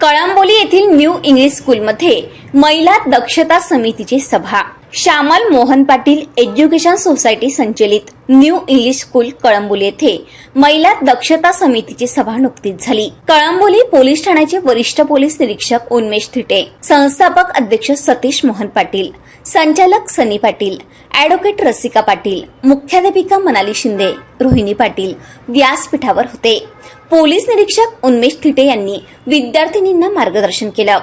कळंबोली येथील new English स्कूलमध्ये महिला दक्षता समितीची सभा. श्यामल मोहन पाटील एज्युकेशन सोसायटी संचलित न्यू इंग्लिश स्कूल कळंबोली येथे महिला दक्षता समितीची सभा नुकतीच झाली. कळंबोली पोलीस ठाण्याचे वरिष्ठ पोलीस निरीक्षक उन्मेश थिटे संस्थापक अध्यक्ष सतीश मोहन पाटील संचालक सनी पाटील अॅडव्होकेट रसिका पाटील मुख्याध्यापिका मनाली शिंदे रोहिणी पाटील व्यासपीठावर होते. पोलीस निरीक्षक उन्मेश थिटे यांनी विद्यार्थिनींना मार्गदर्शन केलं.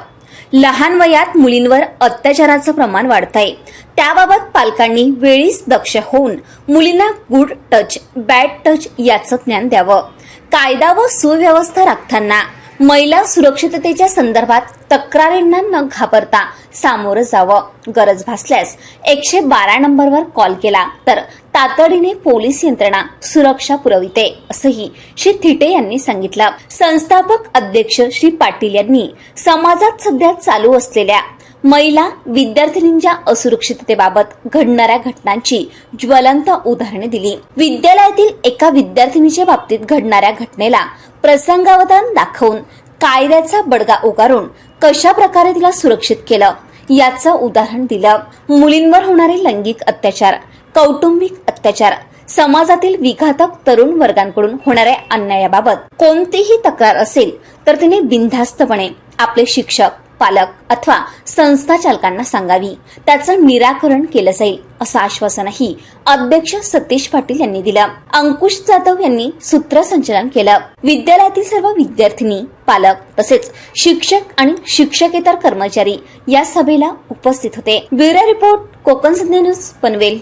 लहान वयात मुलींवर अत्याचाराचं प्रमाण वाढत आहे त्याबाबत पालकांनी वेळीच दक्ष होऊन मुलींना गुड टच बॅड टच याचं ज्ञान द्यावं. कायदा व सुव्यवस्था राखताना महिला सुरक्षिततेच्या संदर्भात तक्रारींना न घाबरता सामोरं जावं. गरज भासल्यास एकशे बारा नंबरवर कॉल केला तर तातडीने पोलीस यंत्रणा सुरक्षा पुरविते असंही श्री थिटे यांनी सांगितलं. संस्थापक अध्यक्ष श्री पाटील यांनी समाजात सध्या चालू असलेल्या महिला विद्यार्थिनींच्या असुरक्षिततेबाबत घडणाऱ्या घटनांची ज्वलंत उदाहरणे दिली. विद्यालयातील एका विद्यार्थिनीच्या बाबतीत घडणाऱ्या घटनेला प्रसंगावधान दाखवून कायद्याचा बडगा उगारून कशा प्रकारे तिला सुरक्षित केलं याचं उदाहरण दिलं. मुलींवर होणारे लैंगिक अत्याचार कौटुंबिक अत्याचार समाजातील विघातक तरुण वर्गांकडून होणाऱ्या अन्यायाबाबत कोणतीही तक्रार असेल तर तिने बिनधास्तपणे आपले शिक्षक पालक अथवा संस्था चालकांना सांगावी. त्याचं निराकरण केलं जाईल असं आश्वासनही अध्यक्ष सतीश पाटील यांनी दिलं. अंकुश जाधव यांनी सूत्रसंचलन केलं. विद्यालयातील सर्व विद्यार्थिनी पालक तसेच शिक्षक आणि शिक्षकेतर कर्मचारी या सभेला उपस्थित होते. Bureau report Konkan Sandhya news Panvel.